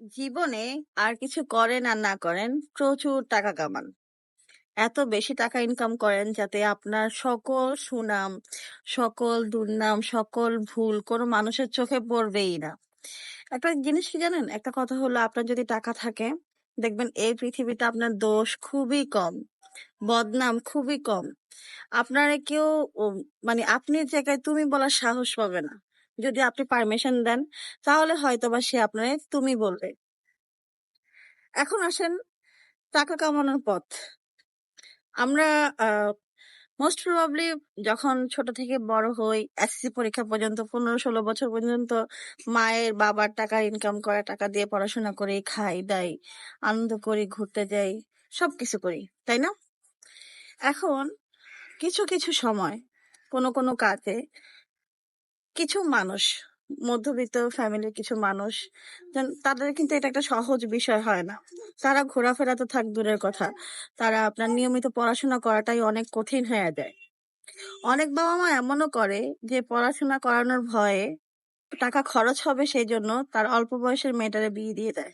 জীবনে আর কিছু করেন আর না করেন প্রচুর টাকা কামান। এত বেশি টাকা ইনকাম করেন যাতে আপনার সকল সুনাম, সকল দুর্নাম, সকল ভুল কোনো মানুষের চোখে পড়বেই না। একটা জিনিস কি জানেন? একটা কথা হলো আপনার যদি টাকা থাকে দেখবেন এই পৃথিবীতে আপনার দোষ খুবই কম। বদনাম খুবই কম। আপনারে কেউ মানে আপনি জায়গায় তুমি বলার সাহস পাবে না। যদি আপনি পারমিশন দেন তাহলে হয়তোবা সে আপনারে তুমি বলবে। এখন আসেন টাকা কামানোর পথ। আমরা মোস্ট প্রবাবলি যখন ছোট থেকে বড় হই, এসএসসি পরীক্ষা পর্যন্ত ১৫-১৬ বছর পর্যন্ত মায়ের, বাবার টাকা ইনকাম করা টাকা দিয়ে পড়াশোনা করি, খাই, দাই, আনন্দ করি, ঘুরতে যাই, সবকিছু করি। তাই না? এখন কিছু, কিছু সময় কোনো, কোনো কাজে কিছু মানুষ মধ্যবিত্ত ফ্যামিলির কিছু মানুষ তাদের কিন্তু এটা একটা সহজ বিষয় হয় না। তারা ঘোরাফেরা তো থাক দূরের কথা। তারা আপনার নিয়মিত পড়াশোনা করাটাই অনেক কঠিন হয়ে যায়। অনেক বাবা-মা এমনও করে যে পড়াশোনা করানোর ভয়ে টাকা খরচ হবে সেই জন্য তার অল্প বয়সের মেয়েটারে বিয়ে দিয়ে দেয়।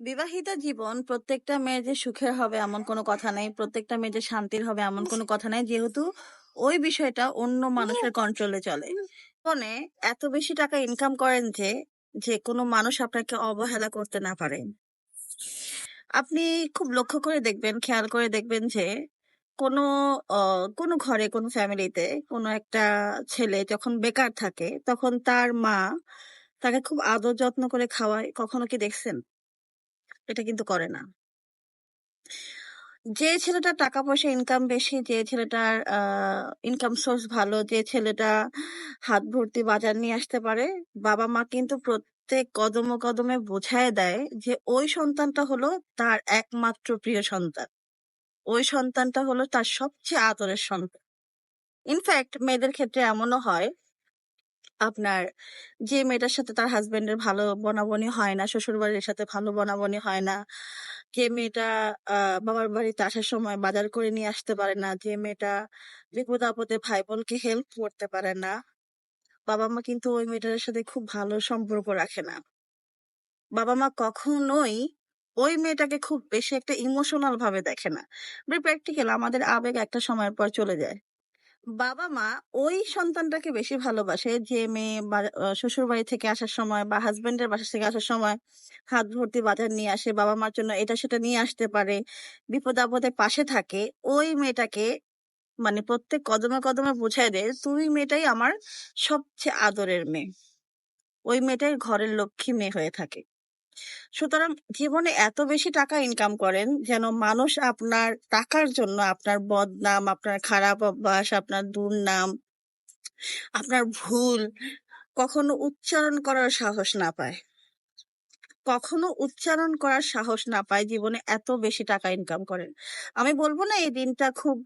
বিবাহিত জীবন প্রত্যেকটা মেয়ের যে সুখের হবে এমন কোনো কথা নেই। প্রত্যেকটা মেয়ে যে শান্তির হবে এমন কোনো কথা নেই। যেহেতু ওই বিষয়টা অন্য মানুষের কন্ট্রোলে চলে। জীবনে এত বেশি টাকা ইনকাম করেন যে, যে কোনো মানুষ আপনাকে অবহেলা করতে না পারে। আপনি খুব লক্ষ্য করে দেখবেন, খেয়াল করে দেখবেন যে কোনো কোনো ঘরে কোনো ফ্যামিলিতে কোনো একটা ছেলে যখন বেকার থাকে তখন তার মা তাকে খুব আদর যত্ন করে খাওয়ায়। কখনো কি দেখছেন? এটা কিন্তু করে না। যে ছেলেটার টাকা পয়সা ইনকাম বেশি, যে ছেলেটার ইনকাম সোর্স ভালো, যে ছেলেটা হাত ভর্তি বাজার নিয়ে আসতে পারে, বাবা-মা কিন্তু প্রত্যেক কদমে, কদমে বোঝায় দেয় যে ওই সন্তানটা হলো তার একমাত্র প্রিয় সন্তান। ওই সন্তানটা হলো তার সবচেয়ে আদরের সন্তান। ইনফ্যাক্ট মেয়েদের ক্ষেত্রে এমনও হয় আপনার যে মেয়েটার সাথে তার হাসব্যান্ডের ভালো বনাবনি হয় না, শ্বশুরবাড়ির সাথে ভালো বনাবনি হয় না, যে মেয়েটা আ বাবার বাড়িতে আসার সময় বাজার করে নিয়ে আসতে পারে না, যে মেয়েটা বিপদ-আপদে ভাই-বোনকে হেল্প করতে পারে না, বাবা-মা কিন্তু ওই মেয়েটার সাথে খুব ভালো সম্পর্ক রাখে না। বাবা-মা কখনোই ওই মেয়েটাকে খুব বেশি একটা ইমোশনাল ভাবে দেখে না। প্র্যাকটিক্যাল আমাদের আবেগ একটা সময়ের পর চলে যায়। বাবা-মা ওই সন্তানটাকে বেশি ভালোবাসে যে মেয়ে বা আ শ্বশুরবাড়ি থেকে আসার সময় বা হাসব্যান্ডের বাসা থেকে আসার সময় হাত ভর্তি বাজার নিয়ে আসে, বাবা-মার জন্য এটা সেটা নিয়ে আসতে পারে, বিপদ-আপদে পাশে থাকে। ওই মেয়েটাকে মানে প্রত্যেক কদমে, কদমে বুঝায় দেয়, "তুই মেয়েটাই আমার সবচেয়ে আদরের মেয়ে।" ওই মেয়েটাই ঘরের লক্ষ্মী মেয়ে হয়ে থাকে। সুতরাং জীবনে এত বেশি টাকা ইনকাম করেন যেন মানুষ আপনার টাকার জন্য আপনার বদনাম, আপনার খারাপ অভ্যাস, আপনার দুর্নাম, আপনার ভুল কখনো উচ্চারণ করার সাহস না পায়। কখনো উচ্চারণ করার সাহস না পায় জীবনে এত বেশি টাকা ইনকাম করেন। আমি বলব না এই দিনটা খুব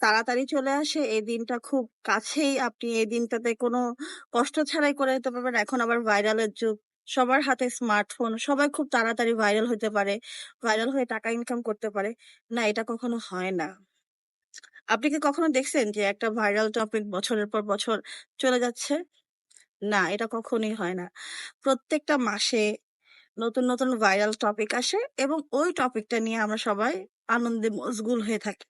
তাড়াতাড়ি চলে আসে, এই দিনটা খুব কাছেই আপনি এই দিনটাতে কোনো কষ্ট ছাড়াই করে নিতে পারবেন। এখন আবার ভাইরালের যুগ। সবার হাতে স্মার্টফোন। সবাই খুব তাড়াতাড়ি ভাইরাল হতে পারে। ভাইরাল হয়ে টাকা ইনকাম করতে পারে। না এটা কখনো হয় না। আপনি কি কখনো দেখছেন যে একটা ভাইরাল টপিক বছরের পর বছর চলে যাচ্ছে? না, এটা কখনোই হয় না। প্রত্যেকটা মাসে নতুন, নতুন ভাইরাল টপিক আসে এবং ওই টপিকটা নিয়ে আমরা সবাই আনন্দে মশগুল হয়ে থাকি।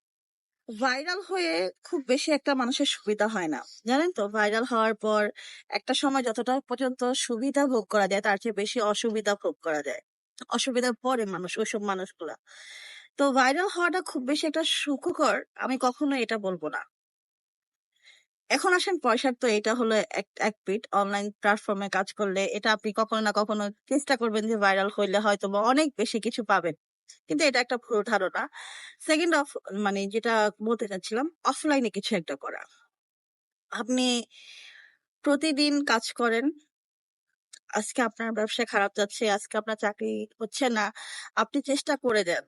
ভাইরাল হয়ে খুব বেশি একটা মানুষের সুবিধা হয় না। জানেন তো? ভাইরাল হওয়ার পর একটা সময় যতটা পর্যন্ত সুবিধা ভোগ করা যায়, তার চেয়ে বেশি অসুবিধা ভোগ করা যায়। অসুবিধায় পড়ে মানুষ, ওইসব মানুষগুলা। তো ভাইরাল হওয়াটা খুব বেশি একটা সুখকর, আমি কখনো এটা বলব না। এখন আসেন পয়সার তো এটা হলো এক পিঠ। অনলাইন প্ল্যাটফর্ম কাজ করলে এটা আপনি কখনো না কখনো চেষ্টা করবেন যে ভাইরাল হইলে হয়তোবা অনেক বেশি কিছু পাবেন। কিন্তু এটা একটা ভুল ধারণা। সেকেন্ড অফ মানে যেটা বলতে চাচ্ছিলাম অফলাইনে কিছু একটা করা। আপনি প্রতিদিন কাজ করেন। আজকে আপনার ব্যবসা খারাপ যাচ্ছে, আজকে আপনার চাকরি হচ্ছে না। আপনি চেষ্টা করে যান।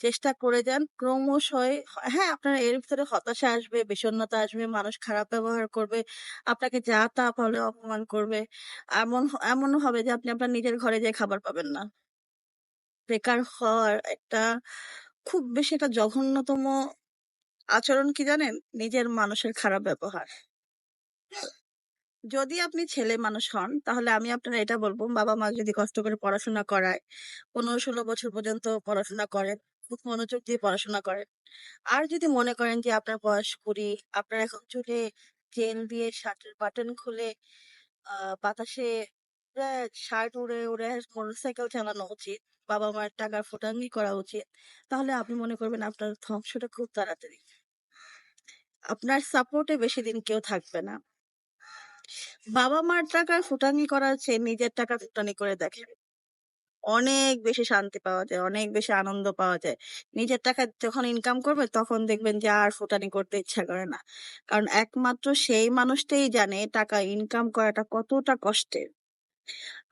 চেষ্টা করে যান ক্রমশই হ্যাঁ, আপনার এর ভিতরে হতাশা আসবে, বিষণ্ণতা আসবে, মানুষ খারাপ ব্যবহার করবে, আপনাকে যা তা বলে অপমান করবে। এমন হ এমনও হবে যে আপনি আপনার নিজের ঘরে যেয়ে খাবার পাবেন না। বেকার হওয়ার একটা খুব বেশি একটা জঘন্যতম আচরণ কি জানেন? নিজের মানুষের খারাপ ব্যবহার। যদি আপনি ছেলে মানুষ হন, তাহলে আমি আপনার এটা বলব, বাবা মা যদি কষ্ট করে পড়াশোনা করায়, পনেরো ষোলো বছর পর্যন্ত পড়াশোনা করেন, খুব মনোযোগ দিয়ে পড়াশোনা করেন আর যদি মনে করেন যে আপনার বয়স কুড়ি, আপনার এখন চুলে জেল দিয়ে শার্টের বাটন খুলে, আহ, বাতাসে শার্ট উড়ে উড়ে মোটরসাইকেল চালানো উচিত বাবা মায়ের টাকার ফুটাঙ্গি করা উচিত। তাহলে আপনি মনে করবেন আপনার ধ্বংসটা খুব তাড়াতাড়ি। আপনার সাপোর্টে বেশি দিন কেউ থাকবে না। বাবা মার টাকার ফুটানি করার চেয়ে নিজের টাকা ফুটানি করে দেখে অনেক বেশি শান্তি পাওয়া যায়, অনেক বেশি আনন্দ পাওয়া যায়। নিজের টাকা যখন ইনকাম করবে, তখন দেখবেন যে আর ফুটানি করতে ইচ্ছা করে না। কারণ একমাত্র সেই মানুষটাই জানে টাকা ইনকাম করাটা কতটা কষ্টের।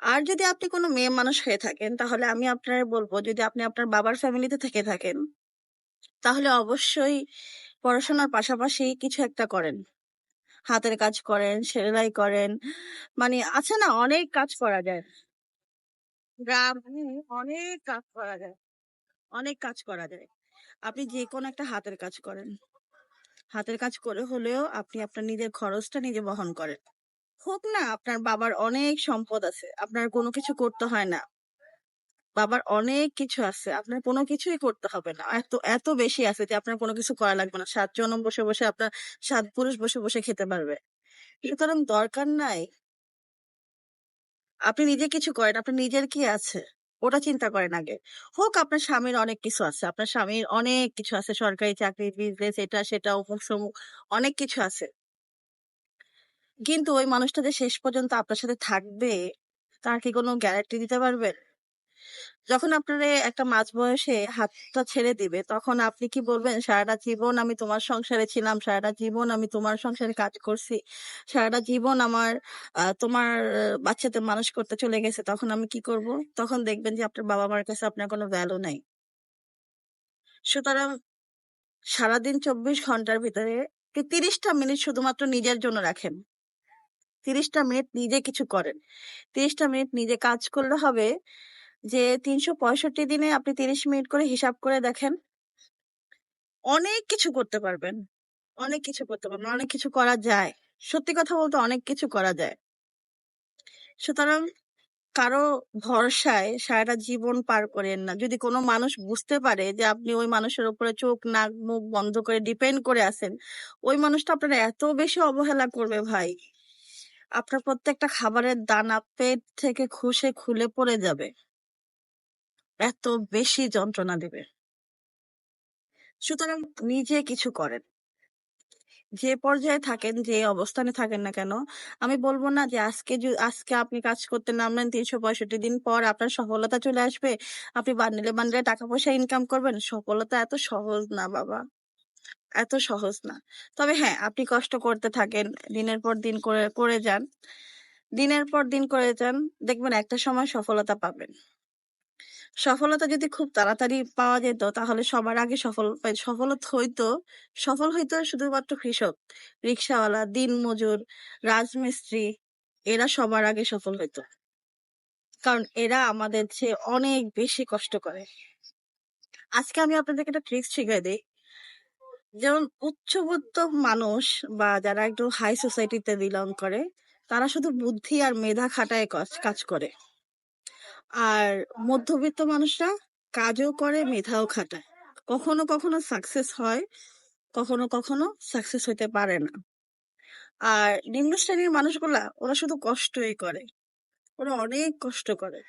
আর যদি আপনি কোনো মেয়ে মানুষ হয়ে থাকেন, তাহলে আমি আপনার বলব, যদি আপনি আপনার বাবার ফ্যামিলিতে থেকে থাকেন, তাহলে অবশ্যই পড়াশোনার পাশাপাশি কিছু একটা করেন। হাতের কাজ করেন, সেলাই করেন মানে আছে না, অনেক কাজ করা যায়। গ্রামে অনেক কাজ করা যায়, অনেক কাজ করা যায়। আপনি যে কোনো একটা হাতের কাজ করেন। হাতের কাজ করে হলেও আপনি আপনার নিজের খরচটা নিজে বহন করেন। হোক না, আপনার বাবার অনেক সম্পদ আছে, আপনার কোনো কিছু করতে হয় না। বাবার অনেক কিছু আছে, আপনার কোনো কিছুই করতে হবে না। এত এত বেশি আছে যে আপনার কোনো কিছু করা লাগবে না। সাত জন বসে বসে আপনার সাত পুরুষ বসে বসে খেতে পারবে। সুতরাং দরকার নাই। আপনি নিজে কিছু করেন, আপনার নিজের কি আছে? ওটা চিন্তা করেন আগে। হোক, আপনার স্বামীর অনেক কিছু আছে, আপনার স্বামীর অনেক কিছু আছে, সরকারি চাকরি বিজনেস এটা, সেটা অনেক কিছু আছে। কিন্তু ওই মানুষটা যে শেষ পর্যন্ত আপনার সাথে থাকবে, তার কি কোনো গ্যারান্টি দিতে পারবেন? যখন আপনার একটা মাঝ বয়সে হাতটা ছেড়ে দিবে, তখন আপনি কি বলবেন, সারাটা জীবন আমি তোমার সংসারে ছিলাম, সারাটা জীবন আমি তোমার সংসারে কাজ করছি, সারাটা জীবন আমার তোমার বাচ্চাতে মানুষ করতে চলে গেছে, তখন আমি কি করব? তখন দেখবেন যে আপনার বাবা মার কাছে আপনার কোনো ভ্যালু নাই। সুতরাং সারাদিন চব্বিশ ঘণ্টার ভিতরে তিরিশটা মিনিট শুধুমাত্র নিজের জন্য রাখেন। তিরিশটা মিনিট নিজে কিছু করেন। তিরিশটা মিনিট নিজে কাজ করলে হবে যে, তিনশো পঁয়ষট্টি দিনে আপনি তিরিশ মিনিট করে হিসাব করে দেখেন। অনেক কিছু করতে পারবেন। অনেক কিছু করতে পারবেন, অনেক কিছু করা যায়। সত্যি কথা বলতে অনেক কিছু করা যায়। সুতরাং কারও ভরসায় সারাটা জীবন পার করেন না। যদি কোনো মানুষ বুঝতে পারে যে, আপনি ওই মানুষের উপরে চোখ, নাক, মুখ বন্ধ করে ডিপেন্ড করে আছেন, ওই মানুষটা আপনার এত বেশি অবহেলা করবে ভাই। আপনার প্রত্যেকটা খাবারের দানা পেট থেকে খুশে খুলে পড়ে যাবে। এত বেশি যন্ত্রণা দেবে। সুতরাং নিজে কিছু করেন। যে পর্যায়ে থাকেন, যে অবস্থানে থাকেন না কেন, আমি বলব না যে আজকে আজকে আপনি কাজ করতে নামলেন তিনশো পঁয়ষট্টি দিন পর আপনার সফলতা চলে আসবে। আপনি বান্ডেলে বান্ডেলে টাকা পয়সা ইনকাম করবেন। সফলতা এত সহজ না, বাবা। এত সহজ না। তবে হ্যাঁ আপনি কষ্ট করতে থাকেন, দিনের পর দিন করে করে যান। দিনের পর দিন করে যান, দেখবেন একটা সময় সফলতা পাবেন। সফলতা যদি খুব তাড়াতাড়ি পাওয়া যেত, তাহলে সবার আগে সফল সফল হইতো সফল হইতো শুধুমাত্র কৃষক, রিক্সাওয়ালা দিনমজুর রাজমিস্ত্রি, এরা সবার আগে সফল হইতো। কারণ এরা আমাদের চেয়ে অনেক বেশি কষ্ট করে। আজকে আমি আপনাদেরকে একটা ট্রিক্স শিখাই দিই। যেমন উচ্চবিত্ত মানুষ বা যারা একটু হাই সোসাইটিতে বিলং করে, তারা শুধু বুদ্ধি আর মেধা খাটায় কাজ- কাজ করে। আর মধ্যবিত্ত মানুষরা কাজও করে, মেধাও খাটায়। কখনো কখনো সাকসেস হয়, কখনো কখনো সাকসেস হইতে পারে না। আর নিম্ন শ্রেণির মানুষগুলা, ওরা শুধু কষ্টই করে। ওরা অনেক কষ্ট করে।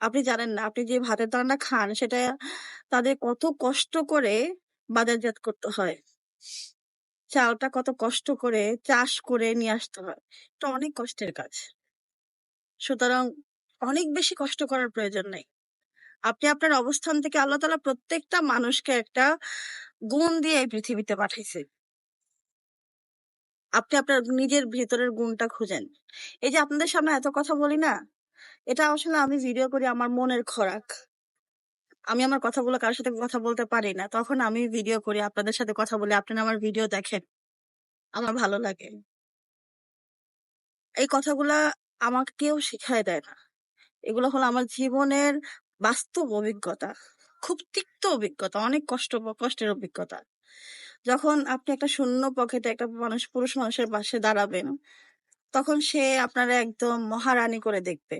আপনি জানেন না, আপনি যে ভাতের দানা খান, সেটা তাদের কত কষ্ট করে বাজারজাত করতে হয়। চালটা কত কষ্ট করে চাষ করে নিয়ে আসতে হয়। এটা অনেক কষ্টের কাজ। সুতরাং অনেক বেশি কষ্ট করার প্রয়োজন নেই। আপনি আপনার অবস্থান থেকে আল্লাহ তালা প্রত্যেকটা মানুষকে একটা গুণ দিয়ে এই পৃথিবীতে পাঠাইছে আপনি আপনার নিজের ভেতরের গুণটা খুঁজেন। এই যে আপনাদের সামনে এত কথা বলি না, এটা আসলে আমি ভিডিও করি আমার মনের খোরাক। আমি আমার কথাগুলো কারোর সাথে কথা বলতে পারি না। তখন আমি ভিডিও করি, আপনাদের সাথে কথা বলি আপনারা আমার ভিডিও দেখেন। আমার ভালো লাগে। এই কথাগুলা আমাকে কেউ শিখায় দেয় না। এগুলো হলো আমার জীবনের বাস্তব অভিজ্ঞতা, খুব তিক্ত অভিজ্ঞতা, অনেক কষ্ট, কষ্টের অভিজ্ঞতা। যখন আপনি একটা শূন্য পকেটে একটা মানুষ, পুরুষ মানুষের পাশে দাঁড়াবেন, তখন সে আপনারা একদম মহারানী করে দেখবে।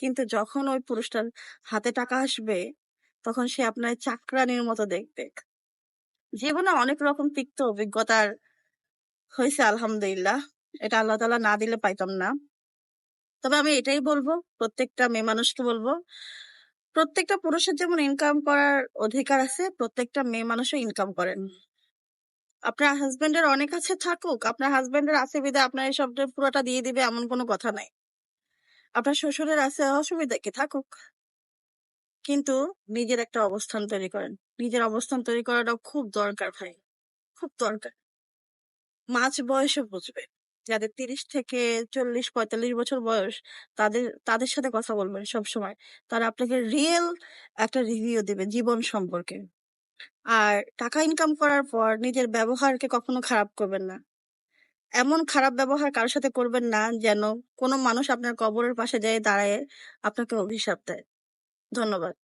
কিন্তু যখন ওই পুরুষটার হাতে টাকা আসবে তখন সে আপনার চাকরানির মতো দেখবে জীবনে অনেক রকম তিক্ত অভিজ্ঞতার হয়েছে আলহামদুলিল্লাহ। এটা আল্লাহ তালা না দিলে পাইতাম না। তবে আমি এটাই বলব, প্রত্যেকটা মেয়ে মানুষকে বলব, প্রত্যেকটা পুরুষের যেমন ইনকাম করার অধিকার আছে, প্রত্যেকটা মেয়ে মানুষও ইনকাম করেন আপনার হাজবেন্ডের অনেক আছে থাকুক, আপনার হাজবেন্ডের আছে বিদে আপনার এই সবটা পুরোটা দিয়ে দিবে এমন কোনো কথা নাই। আপনার শ্বশুরের আছে অসুবিধা কি থাকুক। কিন্তু নিজের একটা অবস্থান তৈরি করেন। নিজের অবস্থান তৈরি করাটাও খুব দরকার ভাই, খুব দরকার। মাঝ বয়সে বুঝবে। যাদের তিরিশ থেকে চল্লিশ, পঁয়তাল্লিশ বছর বয়স, তাদের তাদের সাথে কথা বলবেন সব সময় তারা আপনাকে রিয়েল একটা রিভিউ দেবে জীবন সম্পর্কে। আর টাকা ইনকাম করার পর নিজের ব্যবহারকে কখনো খারাপ করবেন না। এমন খারাপ ব্যবহার কারোর সাথে করবেন না যেন কোনো মানুষ আপনার কবরের পাশে যায় দাঁড়ায় আপনাকে অভিশাপ দেয়। ধন্যবাদ।